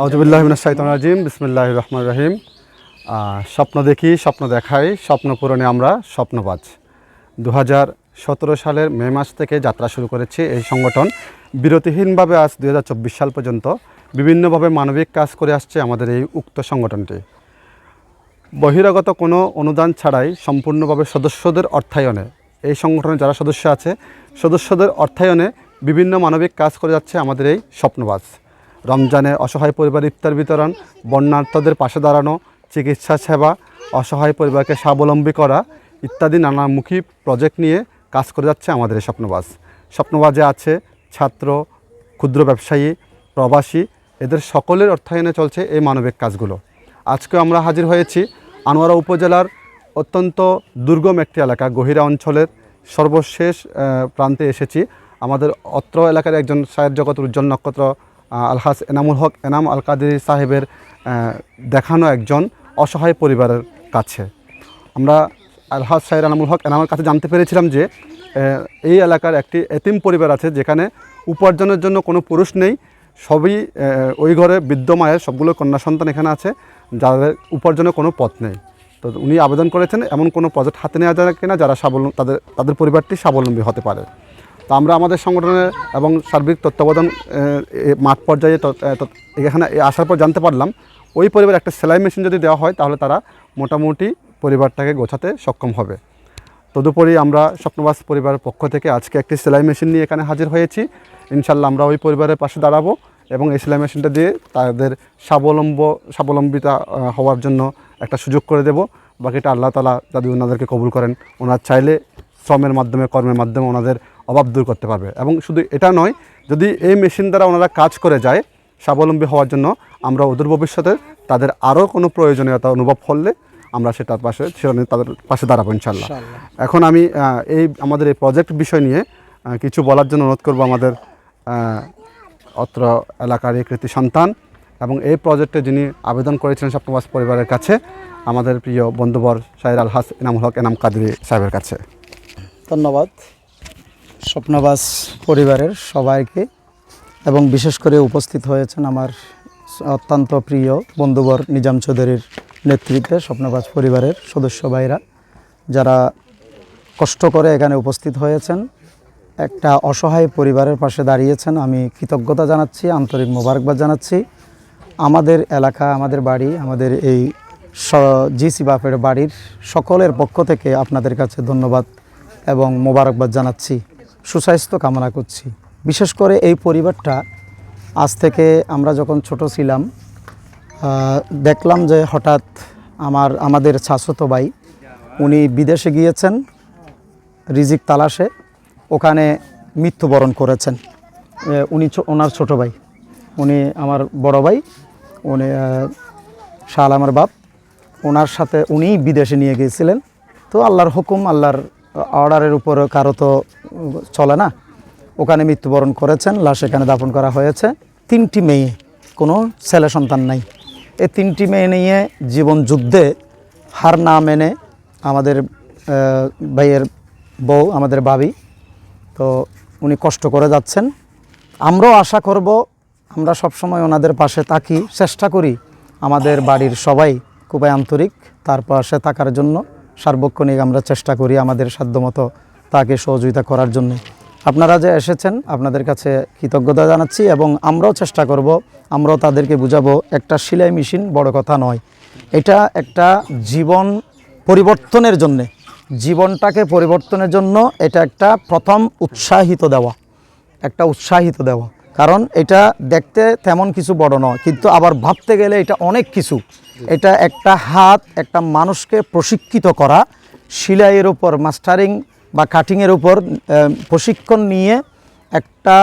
আউজবিল্লাহমিনাশাইতান রাজিম বিসমিল্লাহ রহমান রহিম। স্বপ্ন দেখি, স্বপ্ন দেখাই, স্বপ্ন পূরণে আমরা স্বপ্নবাজ। দু সতেরো সালের মে মাস থেকে যাত্রা শুরু করেছি এই সংগঠন। বিরতিহীনভাবে আজ দু হাজার চব্বিশ সাল পর্যন্ত বিভিন্নভাবে মানবিক কাজ করে আসছে আমাদের এই উক্ত সংগঠনটি। বহিরাগত কোনো অনুদান ছাড়াই সম্পূর্ণভাবে সদস্যদের অর্থায়নে এই সংগঠনের যারা সদস্য আছে, সদস্যদের অর্থায়নে বিভিন্ন মানবিক কাজ করে যাচ্ছে আমাদের এই স্বপ্নবাস রমজানে অসহায় পরিবার ইফতার বিতরণ বন্যার্থদের পাশে দাঁড়ানো, চিকিৎসা সেবা, অসহায় পরিবারকে স্বাবলম্বী করা ইত্যাদি নানামুখী প্রজেক্ট নিয়ে কাজ করে যাচ্ছে আমাদের এই স্বপ্নবাস স্বপ্নবাজে আছে ছাত্র, ক্ষুদ্র ব্যবসায়ী, প্রবাসী, এদের সকলের অর্থায়নে চলছে এই মানবিক কাজগুলো। আজকে আমরা হাজির হয়েছি আনোয়ারা উপজেলার অত্যন্ত দুর্গম একটি এলাকা, গহিরা অঞ্চলের সর্বশেষ প্রান্তে এসেছি। আমাদের অত্র এলাকার একজন সাহেব জগতের উজ্জ্বল নক্ষত্র আলহাস এনামুল হক এনাম আল কাদির সাহেবের দেখানো একজন অসহায় পরিবারের কাছে। আমরা আলহাজ সাহের আনামুল হক এনামের কাছে জানতে পেরেছিলাম যে এই এলাকার একটি এতিম পরিবার আছে যেখানে উপার্জনের জন্য কোনো পুরুষ নেই। সবই ওই ঘরে বৃদ্ধ মায়ের সবগুলো কন্যা সন্তান এখানে আছে, যাদের উপার্জনের কোনো পথ নেই। তো উনি আবেদন করেছেন এমন কোনো প্রজেক্ট হাতে নেওয়া যায় কিনা, যারা স্বাবলম্বী তাদের তাদের পরিবারটি স্বাবলম্বী হতে পারে। তো আমরা আমাদের সংগঠনের এবং সার্বিক তত্ত্বাবধান মাঠ পর্যায়ে এখানে আসার পর জানতে পারলাম, ওই পরিবার একটা সেলাই মেশিন যদি দেওয়া হয়, তাহলে তারা মোটামুটি পরিবারটাকে গোছাতে সক্ষম হবে। তদুপরি আমরা স্বপ্নবাস পরিবারের পক্ষ থেকে আজকে একটি সেলাই মেশিন নিয়ে এখানে হাজির হয়েছি। ইনশাল্লাহ আমরা ওই পরিবারের পাশে দাঁড়াবো এবং এই সেলাই মেশিনটা দিয়ে তাদের স্বাবলম্ব, স্বাবলম্বিতা হওয়ার জন্য একটা সুযোগ করে দেব। বাকিটা আল্লাহ তালা যদি ওনাদেরকে কবুল করেন। ওনার চাইলে শ্রমের মাধ্যমে, কর্মের মাধ্যমে ওনাদের অভাব দূর করতে পারবে। এবং শুধু এটা নয় যদি এই মেশিন দ্বারা ওনারা কাজ করে যায় স্বাবলম্বী হওয়ার জন্য আমরা ওদের ভবিষ্যতে তাদের আরও কোনো প্রয়োজনীয়তা অনুভব করলে আমরা সেটার পাশে সেখানে তাদের পাশে দাঁড়াবো ইনশাল্লাহ এখন আমি এই আমাদের এই প্রজেক্ট বিষয় নিয়ে কিছু বলার জন্য অনুরোধ করব আমাদের অত্র এলাকার এই কৃতি সন্তান এবং এই প্রজেক্টে যিনি আবেদন করেছিলেন স্বপ্নবাস পরিবারের কাছে আমাদের প্রিয় বন্ধুবর শাহির আলহাস এনামুল হক এনাম কাদরি সাহেবের কাছে। ধন্যবাদ। স্বপ্নবাস পরিবারের সবাইকে এবং বিশেষ করে উপস্থিত হয়েছেন আমার অত্যন্ত প্রিয় বন্ধুবর নিজাম চৌধুরীর নেতৃত্বে স্বপ্নবাস পরিবারের সদস্য ভাইরা, যারা কষ্ট করে এখানে উপস্থিত হয়েছেন। একটা অসহায় পরিবারের পাশে দাঁড়িয়েছেন, আমি কৃতজ্ঞতা জানাচ্ছি, আন্তরিক মোবারকবাদ জানাচ্ছি। আমাদের এলাকা, আমাদের বাড়ি, আমাদের এই জিসি বাপের বাড়ির সকলের পক্ষ থেকে আপনাদের কাছে ধন্যবাদ এবং মোবারকবাদ জানাচ্ছি। সুস্বাস্থ্য কামনা করছি। বিশেষ করে এই পরিবারটা আজ থেকে আমরা যখন ছোট ছিলাম দেখলাম যে হঠাৎ আমার, আমাদের শাশ্বত ভাই, উনি বিদেশে গিয়েছেন, রিজিক তালাশে, ওখানে মৃত্যুবরণ করেছেন। উনি ওনার ছোট ভাই, উনি আমার বড় ভাই, উনি শাহ আমার বাপ, ওনার সাথে উনি বিদেশে নিয়ে গিয়েছিলেন। তো আল্লাহর হুকুম, আল্লাহর অর্ডারের উপর কারও তো চলে না। ওখানে মৃত্যুবরণ করেছেন, লাশ এখানে দাফন করা হয়েছে। তিনটি মেয়ে, কোনো ছেলে সন্তান নাই। এই তিনটি মেয়ে নিয়ে জীবন যুদ্ধে হার না মেনে আমাদের ভাইয়ের বউ, আমাদের বাবি তো উনি কষ্ট করে যাচ্ছেন। আমরাও আশা করব, আমরা সবসময় ওনাদের পাশে থাকি, চেষ্টা করি। আমাদের বাড়ির সবাই খুবই আন্তরিক তার পাশে থাকার জন্য। সার্বক্ষণিক আমরা চেষ্টা করি আমাদের সাধ্যমতো তাকে সহযোগিতা করার জন্য। আপনারা যে এসেছেন, আপনাদের কাছে কৃতজ্ঞতা জানাচ্ছি এবং আমরাও চেষ্টা করব, আমরাও তাদেরকে বুঝাবো, একটা সেলাই মেশিন বড় কথা নয়। এটা একটা জীবন পরিবর্তনের জন্যে, জীবনটাকে পরিবর্তনের জন্য এটা একটা প্রথম উৎসাহিত দেওয়া, একটা উৎসাহিত দেওয়া। কারণ এটা দেখতে তেমন কিছু বড় নয়, কিন্তু আবার ভাবতে গেলে এটা অনেক কিছু। এটা একটা হাত, একটা মানুষকে প্রশিক্ষিত করা, সিলাইয়ের উপর, মাস্টারিং বা কাটিংয়ের উপর প্রশিক্ষণ নিয়ে একটা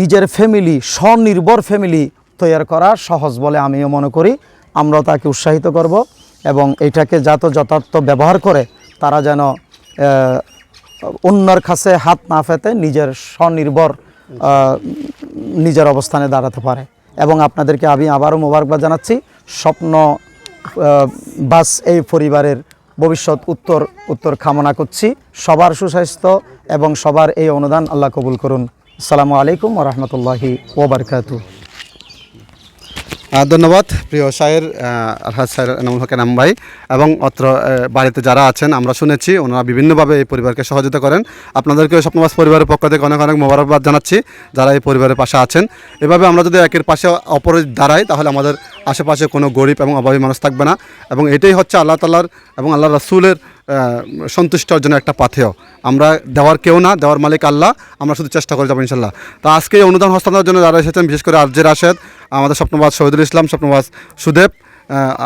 নিজের ফ্যামিলি, স্বনির্ভর ফ্যামিলি তৈরি করা সহজ বলে আমিও মনে করি। আমরা তাকে উৎসাহিত করব এবং এটাকে যত যথার্থ ব্যবহার করে তারা যেন অন্যর কাছে হাত না ফেতে নিজের স্বনির্ভর নিজের অবস্থানে দাঁড়াতে পারে। এবং আপনাদেরকে আমি আবারও মোবারকবাদ জানাচ্ছি, স্বপ্ন বাস এই পরিবারের ভবিষ্যৎ উত্তর উত্তর কামনা করছি। সবার সুস্বাস্থ্য এবং সবার এই অনুদান আল্লাহ কবুল করুন। আসসালামু আলাইকুম রহমতুল্লাহি ওবরকাতু ধন্যবাদ প্রিয় আহ, আলহাজ শায়ের এনামুল হকের নাম ভাই। এবং অত্র বাড়িতে যারা আছেন আমরা শুনেছি ওনারা বিভিন্নভাবে এই পরিবারকে সহযোগিতা করেন। আপনাদেরকে স্বপ্নবাস পরিবারের পক্ষ থেকে অনেক অনেক মোবারকবাদ জানাচ্ছি যারা এই পরিবারের পাশে আছেন। এভাবে আমরা যদি একের পাশে অপরের দাঁড়াই তাহলে আমাদের আশেপাশে কোনো গরিব এবং অভাবী মানুষ থাকবে না। এবং এটাই হচ্ছে আল্লাহ তালার এবং আল্লাহ রসুলের সন্তুষ্ট অর্জনের একটা পাথেয়। আমরা দেওয়ার কেউ না, দেওয়ার মালিক আল্লাহ, আমরা শুধু চেষ্টা করে যাব ইনশাল্লাহ। তা আজকে এই অনুদান হস্তান্তরের জন্য যারা এসেছেন, বিশেষ করে আরজে রাশেদ, আমাদের স্বপ্নবাস শহীদুল ইসলাম স্বপ্নবাস সুদেব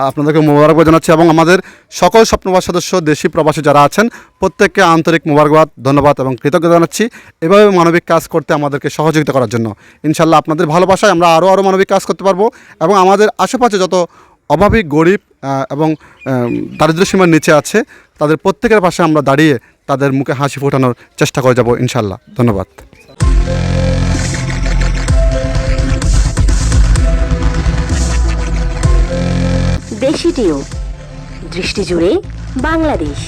আপনাদেরকে মোবারকবাদ জানাচ্ছি এবং আমাদের সকল স্বপ্নবাস সদস্য, দেশি প্রবাসী যারা আছেন, প্রত্যেককে আন্তরিক মোবারকবাদ, ধন্যবাদ এবং কৃতজ্ঞতা জানাচ্ছি। এভাবে মানবিক কাজ করতে আমাদেরকে সহযোগিতা করার জন্য। ইনশাল্লাহ আপনাদের ভালোবাসায় আমরা আরও আরও মানবিক কাজ করতে পারব এবং আমাদের আশেপাশে যত অভাবী, গরিব এবং দারিদ্র সীমার নিচে আছে, তাদের প্রত্যেকের পাশে আমরা দাঁড়িয়ে তাদের মুখে হাসি ফোটানোর চেষ্টা করে যাব ইনশাল্লাহ ধন্যবাদ। দেশিটিও দৃষ্টি জুড়ে বাংলাদেশ।